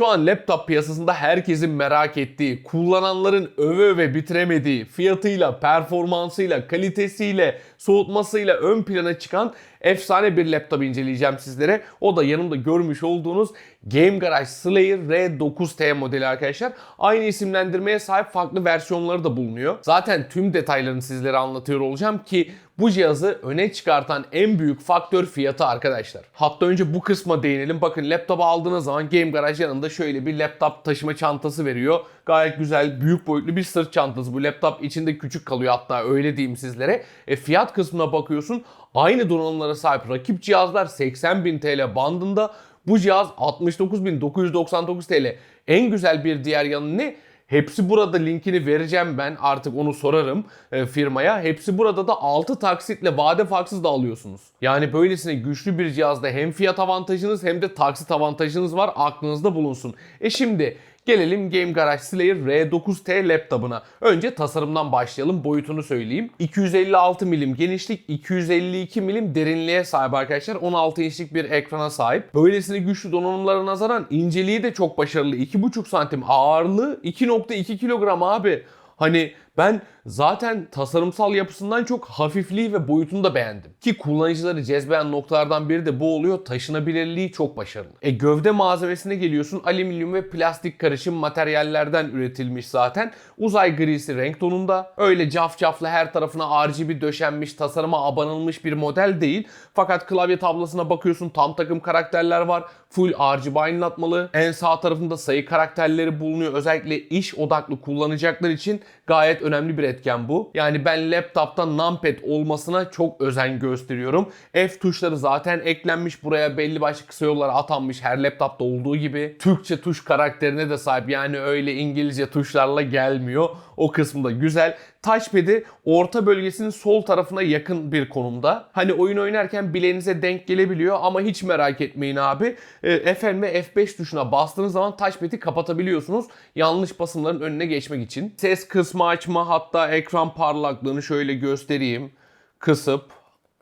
Şu an laptop piyasasında herkesin merak ettiği, kullananların öve öve bitiremediği, fiyatıyla, performansıyla, kalitesiyle, soğutmasıyla ön plana çıkan efsane bir laptop inceleyeceğim sizlere. O da yanımda görmüş olduğunuz Game Garage Slayer R9T modeli arkadaşlar. Aynı isimlendirmeye sahip farklı versiyonları da bulunuyor. Zaten tüm detaylarını sizlere anlatıyor olacağım ki bu cihazı öne çıkartan en büyük faktör fiyatı arkadaşlar. Hatta önce bu kısma değinelim. Bakın laptopu aldığınız zaman Game Garage yanında şöyle bir laptop taşıma çantası veriyor. Gayet güzel, büyük boyutlu bir sırt çantası. Bu laptop içinde küçük kalıyor hatta öyle diyeyim sizlere. E, fiyat kısmına bakıyorsun. Aynı donanımlara sahip rakip cihazlar 80.000 TL bandında. Bu cihaz 69.999 TL. En güzel bir diğer yanı ne? Hepsi burada linkini vereceğim ben artık onu sorarım e, firmaya. Hepsi burada da 6 taksitle vade farksız da alıyorsunuz. Yani böylesine güçlü bir cihazda hem fiyat avantajınız hem de taksit avantajınız var aklınızda bulunsun. E şimdi Gelelim Game Garage Slayer R9T laptopuna. Önce tasarımdan başlayalım. Boyutunu söyleyeyim. 256 milim genişlik, 252 milim derinliğe sahip arkadaşlar. 16 inçlik bir ekrana sahip. Böylesine güçlü donanımlara nazaran inceliği de çok başarılı. 2,5 santim ağırlığı 2.2 kilogram abi. Hani ben zaten tasarımsal yapısından çok hafifliği ve boyutunu da beğendim. Ki kullanıcıları cezbeyen noktalardan biri de bu oluyor. Taşınabilirliği çok başarılı. E gövde malzemesine geliyorsun. Alüminyum ve plastik karışım materyallerden üretilmiş zaten. Uzay grisi renk tonunda. Öyle cafcaflı her tarafına RGB döşenmiş, tasarıma abanılmış bir model değil. Fakat klavye tablasına bakıyorsun tam takım karakterler var. Full RGB aydınlatmalı. En sağ tarafında sayı karakterleri bulunuyor. Özellikle iş odaklı kullanacaklar için gayet önemli bir etken bu. Yani ben laptopta numpad olmasına çok özen gösteriyorum. F tuşları zaten eklenmiş buraya belli başlı kısa yollara atanmış her laptopta olduğu gibi. Türkçe tuş karakterine de sahip yani öyle İngilizce tuşlarla gelmiyor. O kısmı da güzel. Touchpad'i orta bölgesinin sol tarafına yakın bir konumda. Hani oyun oynarken bileğinize denk gelebiliyor ama hiç merak etmeyin abi. E, Fn ve F5 tuşuna bastığınız zaman touchpad'i kapatabiliyorsunuz. Yanlış basımların önüne geçmek için. Ses kısmı açma hatta ekran parlaklığını şöyle göstereyim. Kısıp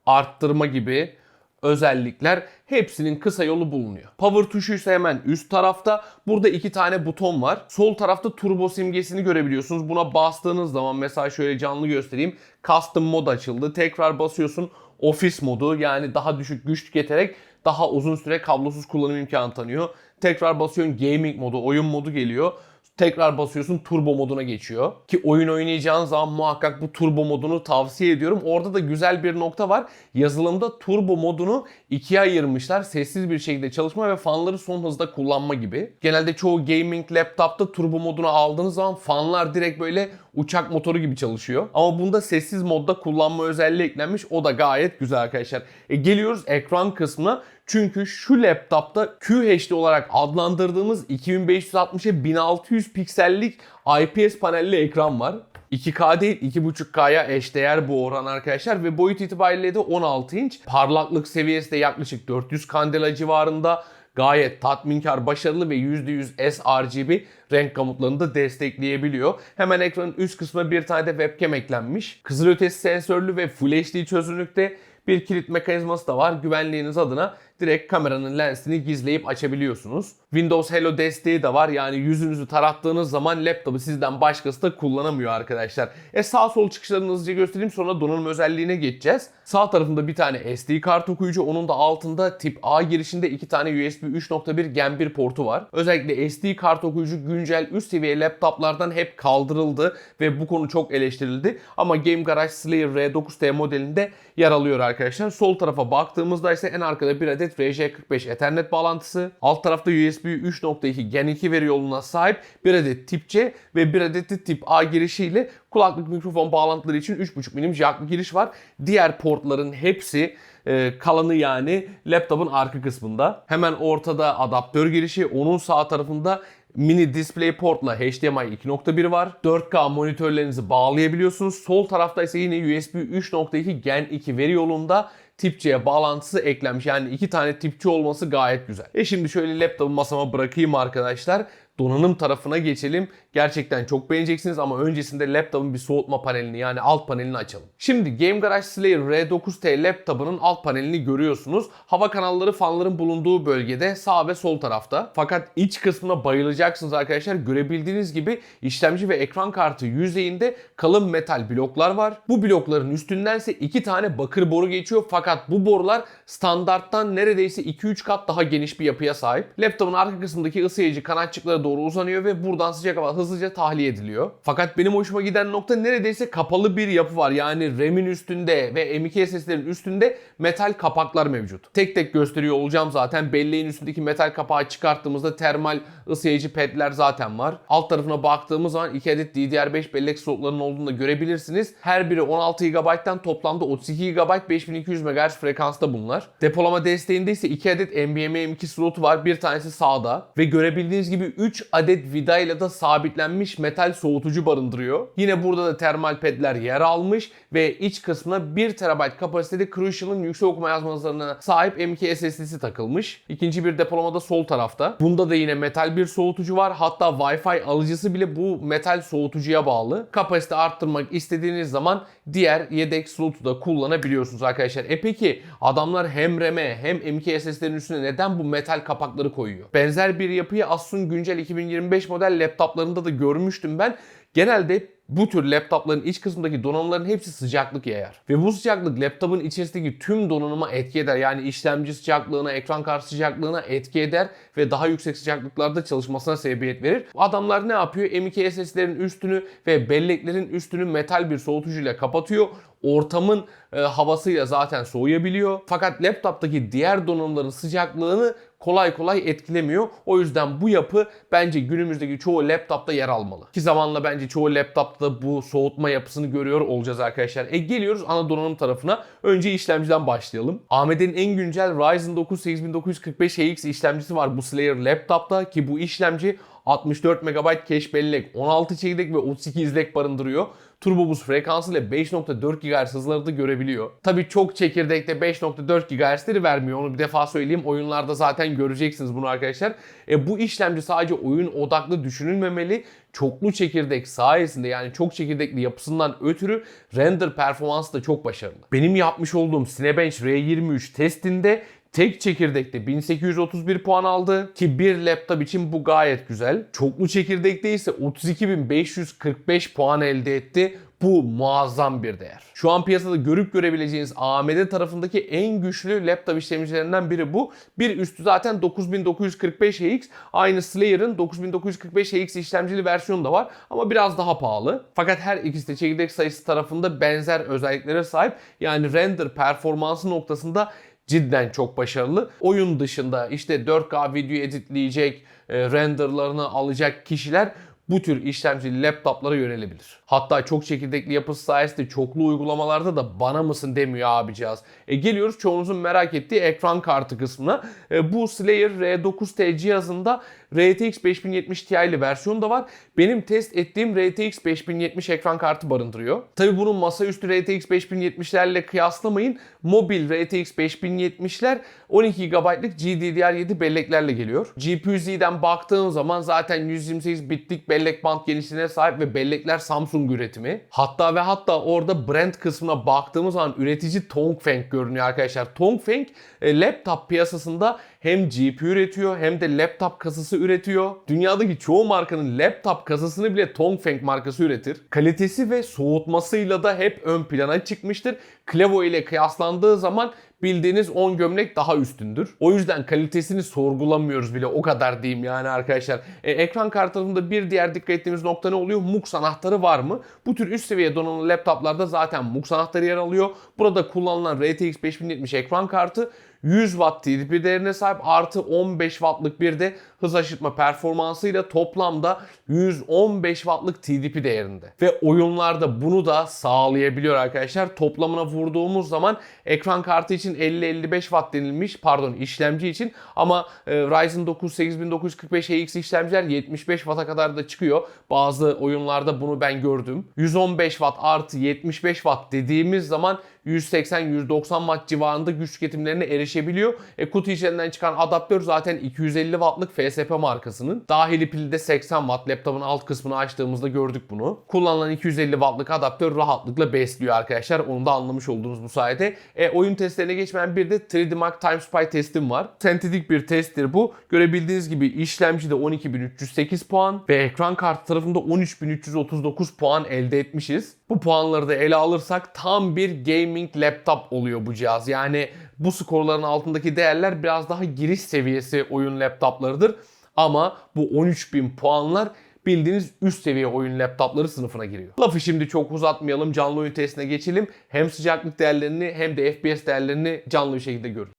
arttırma gibi özellikler hepsinin kısa yolu bulunuyor. Power tuşu ise hemen üst tarafta. Burada iki tane buton var. Sol tarafta turbo simgesini görebiliyorsunuz. Buna bastığınız zaman mesela şöyle canlı göstereyim. Custom mod açıldı. Tekrar basıyorsun. Ofis modu yani daha düşük güç tüketerek daha uzun süre kablosuz kullanım imkanı tanıyor. Tekrar basıyorsun gaming modu, oyun modu geliyor tekrar basıyorsun turbo moduna geçiyor. Ki oyun oynayacağın zaman muhakkak bu turbo modunu tavsiye ediyorum. Orada da güzel bir nokta var. Yazılımda turbo modunu ikiye ayırmışlar. Sessiz bir şekilde çalışma ve fanları son hızda kullanma gibi. Genelde çoğu gaming laptopta turbo modunu aldığınız zaman fanlar direkt böyle uçak motoru gibi çalışıyor. Ama bunda sessiz modda kullanma özelliği eklenmiş. O da gayet güzel arkadaşlar. E geliyoruz ekran kısmına. Çünkü şu laptopta QHD olarak adlandırdığımız 2560'a 1600 piksellik IPS panelli ekran var. 2K değil 2.5K'ya eşdeğer bu oran arkadaşlar ve boyut itibariyle de 16 inç. Parlaklık seviyesi de yaklaşık 400 kandela civarında gayet tatminkar, başarılı ve %100 sRGB renk gamutlarını da destekleyebiliyor. Hemen ekranın üst kısmına bir tane de webcam eklenmiş. Kızılötesi sensörlü ve Full HD çözünürlükte bir kilit mekanizması da var. Güvenliğiniz adına direkt kameranın lensini gizleyip açabiliyorsunuz. Windows Hello desteği de var. Yani yüzünüzü tarattığınız zaman laptopu sizden başkası da kullanamıyor arkadaşlar. E sağ sol çıkışlarını hızlıca göstereyim sonra donanım özelliğine geçeceğiz. Sağ tarafında bir tane SD kart okuyucu. Onun da altında tip A girişinde iki tane USB 3.1 Gen 1 portu var. Özellikle SD kart okuyucu güncel üst seviye laptoplardan hep kaldırıldı ve bu konu çok eleştirildi. Ama Game Garage Slayer R9T modelinde yer alıyor arkadaşlar. Sol tarafa baktığımızda ise en arkada bir adet RJ45 Ethernet bağlantısı. Alt tarafta USB 3.2 Gen 2 veri yoluna sahip bir adet tip C ve bir adet de tip A girişiyle kulaklık mikrofon bağlantıları için 3.5 milim jacklı giriş var. Diğer portların hepsi e, kalanı yani laptopun arka kısmında. Hemen ortada adaptör girişi, onun sağ tarafında mini display portla HDMI 2.1 var. 4K monitörlerinizi bağlayabiliyorsunuz. Sol tarafta ise yine USB 3.2 Gen 2 veri yolunda tip C'ye bağlantısı eklenmiş. Yani iki tane tip C olması gayet güzel. E şimdi şöyle laptopu masama bırakayım arkadaşlar. Donanım tarafına geçelim. Gerçekten çok beğeneceksiniz ama öncesinde laptopun bir soğutma panelini yani alt panelini açalım. Şimdi Game Garage Slayer R9T laptopunun alt panelini görüyorsunuz. Hava kanalları fanların bulunduğu bölgede sağ ve sol tarafta. Fakat iç kısmına bayılacaksınız arkadaşlar. Görebildiğiniz gibi işlemci ve ekran kartı yüzeyinde kalın metal bloklar var. Bu blokların üstündense iki tane bakır boru geçiyor fakat bu borular standarttan neredeyse 2-3 kat daha geniş bir yapıya sahip. Laptopun arka kısmındaki ısıyıcı kanatçıklara doğru uzanıyor ve buradan sıcak hava hızlıca tahliye ediliyor. Fakat benim hoşuma giden nokta neredeyse kapalı bir yapı var. Yani RAM'in üstünde ve M.2 SSD'lerin üstünde metal kapaklar mevcut. Tek tek gösteriyor olacağım zaten. Belleğin üstündeki metal kapağı çıkarttığımızda termal ısıyıcı pedler zaten var. Alt tarafına baktığımız zaman 2 adet DDR5 bellek slotlarının olduğunu da görebilirsiniz. Her biri 16 GB'dan toplamda 32 GB 5200 MHz frekansta bunlar. Depolama desteğinde ise 2 adet NVMe M2 slotu var. Bir tanesi sağda ve görebildiğiniz gibi 3 adet vidayla da sabitlenmiş metal soğutucu barındırıyor. Yine burada da termal pedler yer almış ve iç kısmına 1 TB kapasitede Crucial'ın yüksek okuma yazma hızlarına sahip M2 SSD'si takılmış. İkinci bir depolamada sol tarafta. Bunda da yine metal bir soğutucu var. Hatta Wi-Fi alıcısı bile bu metal soğutucuya bağlı. Kapasite arttırmak istediğiniz zaman diğer yedek slotu da kullanabiliyorsunuz arkadaşlar. E peki adamlar hem RAM'e hem M2 SSD'lerin üstüne neden bu metal kapakları koyuyor? Benzer bir yapıyı Asus'un güncel 2025 model laptoplarında da görmüştüm ben. Genelde bu tür laptopların iç kısmındaki donanımların hepsi sıcaklık yayar. Ve bu sıcaklık laptopun içerisindeki tüm donanıma etki eder. Yani işlemci sıcaklığına, ekran kartı sıcaklığına etki eder ve daha yüksek sıcaklıklarda çalışmasına sebebiyet verir. Adamlar ne yapıyor? M.2 SSD'lerin üstünü ve belleklerin üstünü metal bir soğutucuyla kapatıyor. Ortamın e, havasıyla zaten soğuyabiliyor. Fakat laptoptaki diğer donanımların sıcaklığını kolay kolay etkilemiyor. O yüzden bu yapı bence günümüzdeki çoğu laptopta yer almalı. Ki zamanla bence çoğu laptopta bu soğutma yapısını görüyor olacağız arkadaşlar. E geliyoruz ana donanım tarafına. Önce işlemciden başlayalım. AMD'nin en güncel Ryzen 9 8945HX işlemcisi var bu Slayer laptopta ki bu işlemci 64 MB cache bellek, 16 çekirdek ve 32 izlek barındırıyor. Turbo Boost frekansı ile 5.4 GHz hızları da görebiliyor. Tabi çok çekirdekte 5.4 GHz'leri vermiyor. Onu bir defa söyleyeyim. Oyunlarda zaten göreceksiniz bunu arkadaşlar. E, bu işlemci sadece oyun odaklı düşünülmemeli. Çoklu çekirdek sayesinde yani çok çekirdekli yapısından ötürü render performansı da çok başarılı. Benim yapmış olduğum Cinebench R23 testinde Tek çekirdekte 1831 puan aldı ki bir laptop için bu gayet güzel. Çoklu çekirdekte ise 32545 puan elde etti. Bu muazzam bir değer. Şu an piyasada görüp görebileceğiniz AMD tarafındaki en güçlü laptop işlemcilerinden biri bu. Bir üstü zaten 9945HX. Aynı Slayer'ın 9945HX işlemcili versiyonu da var ama biraz daha pahalı. Fakat her ikisi de çekirdek sayısı tarafında benzer özelliklere sahip. Yani render performansı noktasında cidden çok başarılı. Oyun dışında işte 4K video editleyecek, e, renderlarını alacak kişiler bu tür işlemcili laptoplara yönelebilir. Hatta çok çekirdekli yapısı sayesinde çoklu uygulamalarda da bana mısın demiyor abicağız. E geliyoruz çoğunuzun merak ettiği ekran kartı kısmına. E, bu Slayer R9T cihazında RTX 5070 Ti'li versiyonu da var. Benim test ettiğim RTX 5070 ekran kartı barındırıyor. Tabi bunun masaüstü RTX 5070'lerle kıyaslamayın. Mobil RTX 5070'ler 12 GB'lık GDDR7 belleklerle geliyor. GPU-Z'den baktığım zaman zaten 128 bitlik bellek band genişliğine sahip ve bellekler Samsung üretimi. Hatta ve hatta orada brand kısmına baktığımız zaman üretici Tongfeng görünüyor arkadaşlar. Tongfeng e, laptop piyasasında hem GPU üretiyor hem de laptop kasası üretiyor. Dünyadaki çoğu markanın laptop kasasını bile Tongfeng markası üretir. Kalitesi ve soğutmasıyla da hep ön plana çıkmıştır. Clevo ile kıyaslandığı zaman bildiğiniz 10 gömlek daha üstündür. O yüzden kalitesini sorgulamıyoruz bile o kadar diyeyim yani arkadaşlar. E, ekran kartlarında bir diğer dikkat ettiğimiz nokta ne oluyor? MUX anahtarı var mı? Bu tür üst seviye donanımlı laptoplarda zaten MUX anahtarı yer alıyor. Burada kullanılan RTX 5070 ekran kartı 100 Watt TDP değerine sahip artı 15 Watt'lık bir de hız aşırtma performansıyla toplamda 115 Watt'lık TDP değerinde. Ve oyunlarda bunu da sağlayabiliyor arkadaşlar. Toplamına vurduğumuz zaman ekran kartı için 50-55 Watt denilmiş pardon işlemci için ama e, Ryzen 9 8945HX işlemciler 75 Watt'a kadar da çıkıyor. Bazı oyunlarda bunu ben gördüm. 115 Watt artı 75 Watt dediğimiz zaman 180-190 watt civarında güç tüketimlerine erişebiliyor. E, kutu içerisinden çıkan adaptör zaten 250 wattlık PSP markasının. Dahili pili de 80 watt. Laptopun alt kısmını açtığımızda gördük bunu. Kullanılan 250 wattlık adaptör rahatlıkla besliyor arkadaşlar. Onu da anlamış oldunuz bu sayede. E, oyun testlerine geçmeyen bir de 3D Mark Time Spy testim var. Sentetik bir testtir bu. Görebildiğiniz gibi işlemcide 12308 puan ve ekran kartı tarafında 13339 puan elde etmişiz. Bu puanları da ele alırsak tam bir gaming laptop oluyor bu cihaz. Yani bu skorların altındaki değerler biraz daha giriş seviyesi oyun laptoplarıdır. Ama bu 13.000 puanlar bildiğiniz üst seviye oyun laptopları sınıfına giriyor. Lafı şimdi çok uzatmayalım. Canlı oyun testine geçelim. Hem sıcaklık değerlerini hem de FPS değerlerini canlı bir şekilde görün.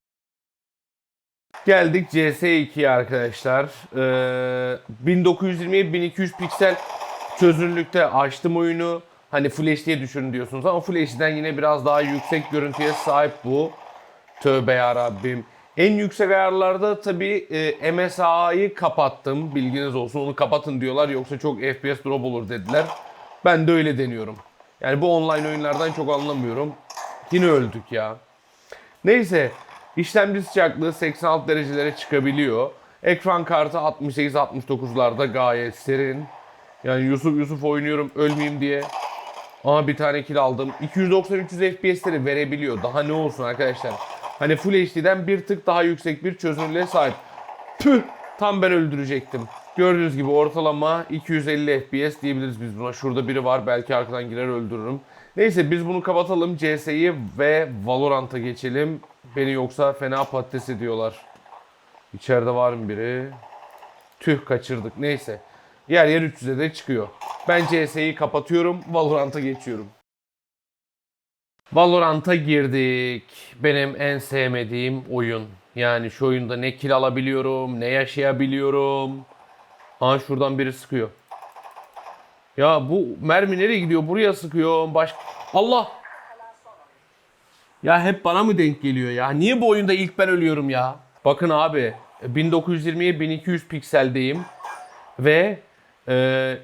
Geldik CS2'ye arkadaşlar. Ee, 1920'ye 1200 piksel çözünürlükte açtım oyunu. Hani Full HD'ye düşürün diyorsunuz ama Full HD'den yine biraz daha yüksek görüntüye sahip bu. Tövbe ya Rabbim. En yüksek ayarlarda tabii e, MSA'yı kapattım. Bilginiz olsun onu kapatın diyorlar yoksa çok FPS drop olur dediler. Ben de öyle deniyorum. Yani bu online oyunlardan çok anlamıyorum. Yine öldük ya. Neyse işlemci sıcaklığı 86 derecelere çıkabiliyor. Ekran kartı 68-69'larda gayet serin. Yani Yusuf Yusuf oynuyorum ölmeyeyim diye. Ama bir tane kill aldım. 290-300 FPS'leri verebiliyor. Daha ne olsun arkadaşlar. Hani Full HD'den bir tık daha yüksek bir çözünürlüğe sahip. Tüh! Tam ben öldürecektim. Gördüğünüz gibi ortalama 250 FPS diyebiliriz biz buna. Şurada biri var belki arkadan girer öldürürüm. Neyse biz bunu kapatalım. CS'yi ve Valorant'a geçelim. Beni yoksa fena patates ediyorlar. İçeride var mı biri? Tüh kaçırdık. Neyse. Yer yer 300'e de çıkıyor. Ben CS'yi kapatıyorum. Valorant'a geçiyorum. Valorant'a girdik. Benim en sevmediğim oyun. Yani şu oyunda ne kill alabiliyorum, ne yaşayabiliyorum. Aa şuradan biri sıkıyor. Ya bu mermi nereye gidiyor? Buraya sıkıyor. Baş... Allah! Ya hep bana mı denk geliyor ya? Niye bu oyunda ilk ben ölüyorum ya? Bakın abi 1920'ye 1200 pikseldeyim. Ve e,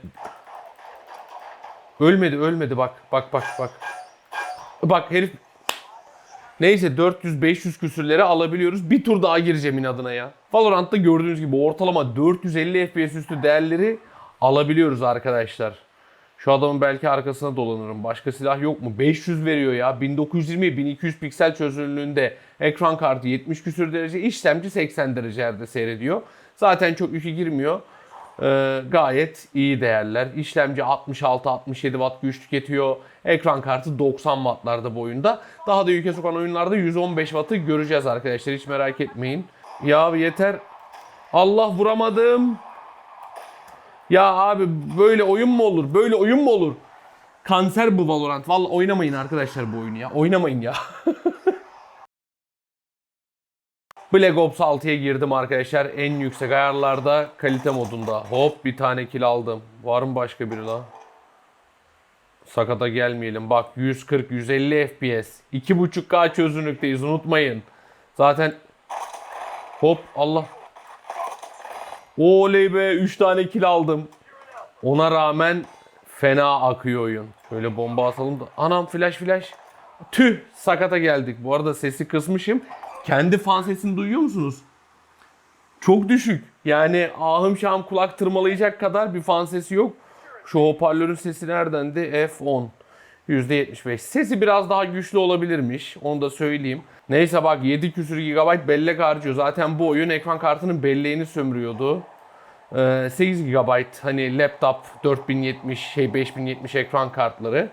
ölmedi ölmedi bak bak bak bak. Bak herif Neyse 400-500 küsürleri alabiliyoruz. Bir tur daha gireceğim inadına ya. Valorant'ta gördüğünüz gibi ortalama 450 FPS üstü değerleri alabiliyoruz arkadaşlar. Şu adamın belki arkasına dolanırım. Başka silah yok mu? 500 veriyor ya. 1920 1200 piksel çözünürlüğünde ekran kartı 70 küsür derece, işlemci 80 derecelerde seyrediyor. Zaten çok yükü girmiyor. Ee, gayet iyi değerler. İşlemci 66-67 watt güç tüketiyor. Ekran kartı 90 wattlarda boyunda. Daha da yüke sokan oyunlarda 115 wattı göreceğiz arkadaşlar. Hiç merak etmeyin. Ya yeter. Allah vuramadım. Ya abi böyle oyun mu olur? Böyle oyun mu olur? Kanser bu Valorant. Vallahi oynamayın arkadaşlar bu oyunu ya. Oynamayın ya. Black Ops 6'ya girdim arkadaşlar. En yüksek ayarlarda kalite modunda. Hop bir tane kill aldım. Var mı başka biri la? Sakata gelmeyelim. Bak 140-150 FPS. 2.5K çözünürlükteyiz unutmayın. Zaten hop Allah. Oley be 3 tane kill aldım. Ona rağmen fena akıyor oyun. Şöyle bomba atalım da. Anam flash flash. Tüh sakata geldik. Bu arada sesi kısmışım. Kendi fan sesini duyuyor musunuz? Çok düşük. Yani ahım şahım kulak tırmalayacak kadar bir fan sesi yok. Şu hoparlörün sesi neredendi? F10. %75. Sesi biraz daha güçlü olabilirmiş. Onu da söyleyeyim. Neyse bak 7 küsür GB bellek harcıyor. Zaten bu oyun ekran kartının belleğini sömürüyordu. Ee, 8 GB hani laptop 4070 şey 5070 ekran kartları.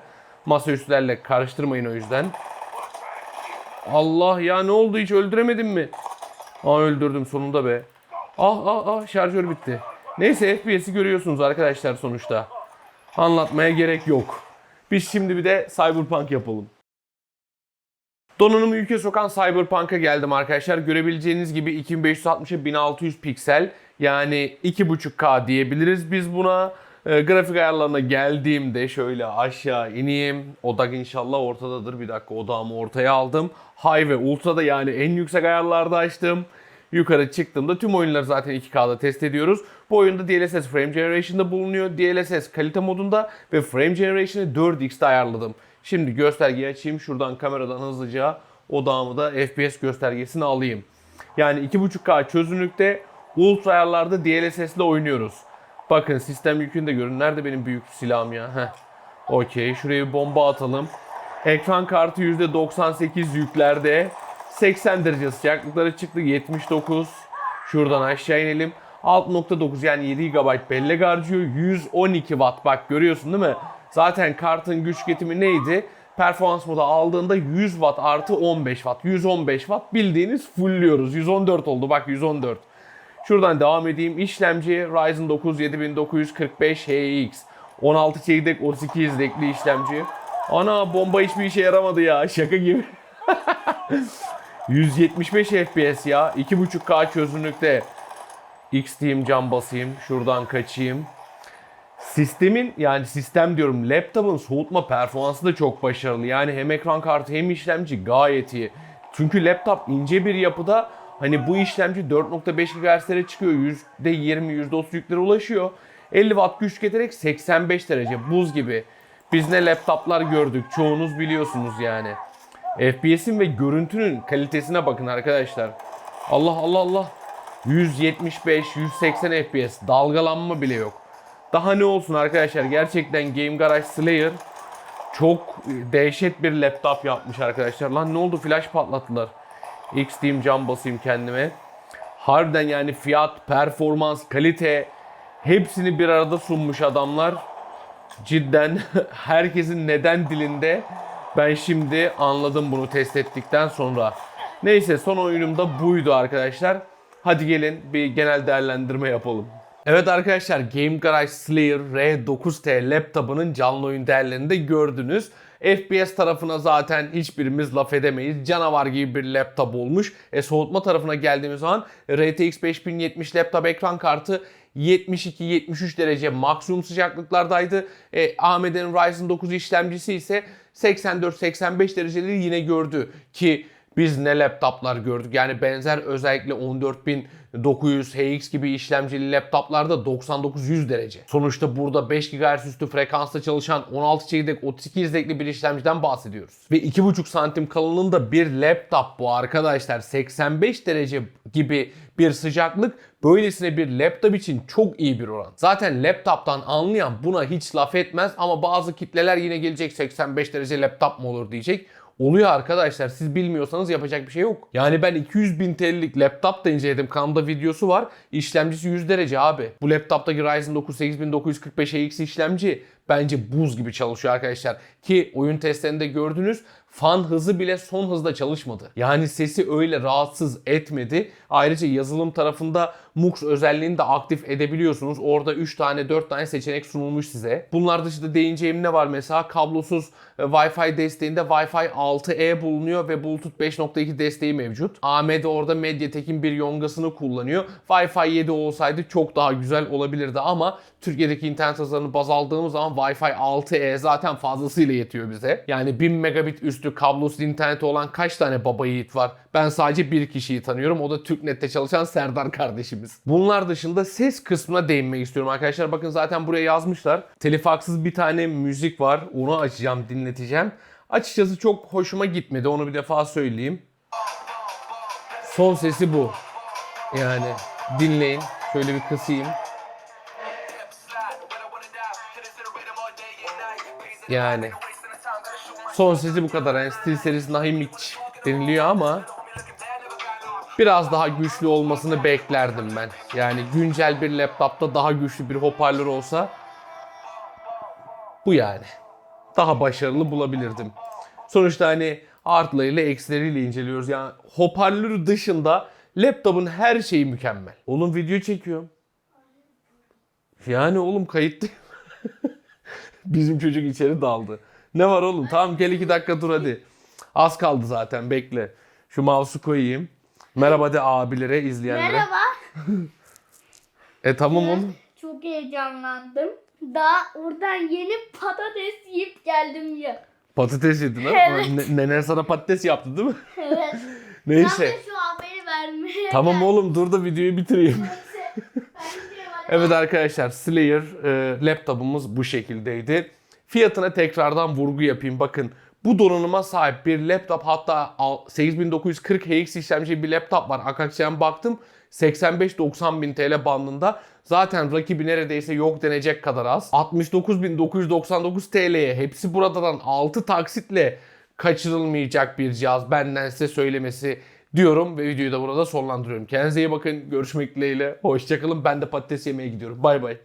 Masaüstlerle karıştırmayın o yüzden. Allah ya ne oldu hiç öldüremedim mi? Aa öldürdüm sonunda be. Ah ah ah şarjör bitti. Neyse FPS'i görüyorsunuz arkadaşlar sonuçta. Anlatmaya gerek yok. Biz şimdi bir de Cyberpunk yapalım. Donanımı ülke sokan Cyberpunk'a geldim arkadaşlar. Görebileceğiniz gibi 2560'a 1600 piksel yani 2.5K diyebiliriz biz buna. E, grafik ayarlarına geldiğimde şöyle aşağı ineyim. Odak inşallah ortadadır. Bir dakika odağımı ortaya aldım. High ve Ultra'da yani en yüksek ayarlarda açtım. Yukarı çıktığımda tüm oyunları zaten 2K'da test ediyoruz. Bu oyunda DLSS Frame Generation'da bulunuyor. DLSS kalite modunda ve Frame Generation'ı 4X'de ayarladım. Şimdi göstergeyi açayım. Şuradan kameradan hızlıca odağımı da FPS göstergesini alayım. Yani 2.5K çözünürlükte Ultra ayarlarda DLSS ile oynuyoruz. Bakın sistem yükünü de görün. Nerede benim büyük silahım ya? Heh. Okey. Şuraya bir bomba atalım. Ekran kartı %98 yüklerde. 80 derece sıcaklıkları çıktı. 79. Şuradan aşağı inelim. 6.9 yani 7 GB bellek harcıyor. 112 Watt bak görüyorsun değil mi? Zaten kartın güç tüketimi neydi? Performans modu aldığında 100 Watt artı 15 Watt. 115 Watt bildiğiniz fullliyoruz. 114 oldu bak 114. Şuradan devam edeyim. İşlemci Ryzen 9 7945 HX. 16 çekirdek 32 izlekli işlemci. Ana bomba hiçbir işe yaramadı ya. Şaka gibi. 175 FPS ya. 2.5K çözünürlükte. X diyeyim cam basayım. Şuradan kaçayım. Sistemin yani sistem diyorum laptopun soğutma performansı da çok başarılı. Yani hem ekran kartı hem işlemci gayet iyi. Çünkü laptop ince bir yapıda hani bu işlemci 4.5 GHz'lere çıkıyor. %20 %30 yüklere ulaşıyor. 50 Watt güç getirerek 85 derece buz gibi. Biz ne laptoplar gördük çoğunuz biliyorsunuz yani. FPS'in ve görüntünün kalitesine bakın arkadaşlar. Allah Allah Allah. 175, 180 FPS dalgalanma bile yok. Daha ne olsun arkadaşlar gerçekten Game Garage Slayer çok dehşet bir laptop yapmış arkadaşlar. Lan ne oldu flash patlattılar. X diyeyim cam basayım kendime. Harbiden yani fiyat, performans, kalite hepsini bir arada sunmuş adamlar. Cidden herkesin neden dilinde ben şimdi anladım bunu test ettikten sonra. Neyse son oyunum da buydu arkadaşlar. Hadi gelin bir genel değerlendirme yapalım. Evet arkadaşlar Game Garage Slayer R9T laptop'unun canlı oyun değerlerini de gördünüz. FPS tarafına zaten hiçbirimiz laf edemeyiz. Canavar gibi bir laptop olmuş. E, soğutma tarafına geldiğimiz zaman RTX 5070 laptop ekran kartı 72-73 derece maksimum sıcaklıklardaydı. E, AMD'nin Ryzen 9 işlemcisi ise 84-85 dereceleri yine gördü ki biz ne laptoplar gördük. Yani benzer özellikle 14900 HX gibi işlemcili laptoplarda 99-100 derece. Sonuçta burada 5 GHz üstü frekansta çalışan 16 çekirdek 32 izlekli bir işlemciden bahsediyoruz. Ve 2,5 santim kalınlığında bir laptop bu arkadaşlar. 85 derece gibi bir sıcaklık böylesine bir laptop için çok iyi bir oran. Zaten laptoptan anlayan buna hiç laf etmez ama bazı kitleler yine gelecek 85 derece laptop mu olur diyecek. Oluyor arkadaşlar. Siz bilmiyorsanız yapacak bir şey yok. Yani ben 200 bin TL'lik laptop da inceledim. Kanalda videosu var. İşlemcisi 100 derece abi. Bu laptoptaki Ryzen 9 8945 HX işlemci bence buz gibi çalışıyor arkadaşlar. Ki oyun testlerinde gördünüz fan hızı bile son hızda çalışmadı. Yani sesi öyle rahatsız etmedi. Ayrıca yazılım tarafında MUX özelliğini de aktif edebiliyorsunuz. Orada 3 tane 4 tane seçenek sunulmuş size. Bunlar dışında değineceğim ne var mesela? Kablosuz e, Wi-Fi desteğinde Wi-Fi 6E bulunuyor ve Bluetooth 5.2 desteği mevcut. AMD orada Mediatek'in bir yongasını kullanıyor. Wi-Fi 7 olsaydı çok daha güzel olabilirdi ama Türkiye'deki internet hızlarını baz aldığımız zaman Wi-Fi 6E zaten fazlasıyla yetiyor bize. Yani 1000 megabit üstü kablosuz interneti olan kaç tane baba yiğit var? Ben sadece bir kişiyi tanıyorum. O da TürkNet'te çalışan Serdar kardeşimiz. Bunlar dışında ses kısmına değinmek istiyorum arkadaşlar. Bakın zaten buraya yazmışlar. Telif haksız bir tane müzik var. Onu açacağım, dinleteceğim. Açıkçası çok hoşuma gitmedi. Onu bir defa söyleyeyim. Son sesi bu. Yani dinleyin. Şöyle bir kısayım. Yani son sesi bu kadar. Yani Steel Series Nahimic deniliyor ama biraz daha güçlü olmasını beklerdim ben. Yani güncel bir laptopta daha güçlü bir hoparlör olsa bu yani. Daha başarılı bulabilirdim. Sonuçta hani artılarıyla eksileriyle inceliyoruz. Yani hoparlörü dışında laptopun her şeyi mükemmel. Oğlum video çekiyorum. Yani oğlum kayıttayım. Bizim çocuk içeri daldı. Ne var oğlum? Tamam gel iki dakika dur hadi. Az kaldı zaten bekle. Şu mouse'u koyayım. Merhaba de abilere, izleyenlere. Merhaba. E tamam oğlum. Çok heyecanlandım. Daha oradan yeni patates yiyip geldim ya. Patates yedin ha? Evet. Ne- nenen sana patates yaptı değil mi? Evet. Neyse. Ben de şu haberi vermeye Tamam oğlum dur da videoyu bitireyim. Neyse. Ben gidiyorum. Evet arkadaşlar Slayer e, laptopumuz bu şekildeydi. Fiyatına tekrardan vurgu yapayım. Bakın bu donanıma sahip bir laptop hatta al- 8940 HX işlemci bir laptop var. Akaksiyem baktım 85-90 bin TL bandında. Zaten rakibi neredeyse yok denecek kadar az. 69.999 TL'ye hepsi buradan 6 taksitle kaçırılmayacak bir cihaz benden size söylemesi diyorum ve videoyu da burada sonlandırıyorum. Kendinize iyi bakın. Görüşmek dileğiyle. Hoşçakalın. Ben de patates yemeye gidiyorum. Bay bay.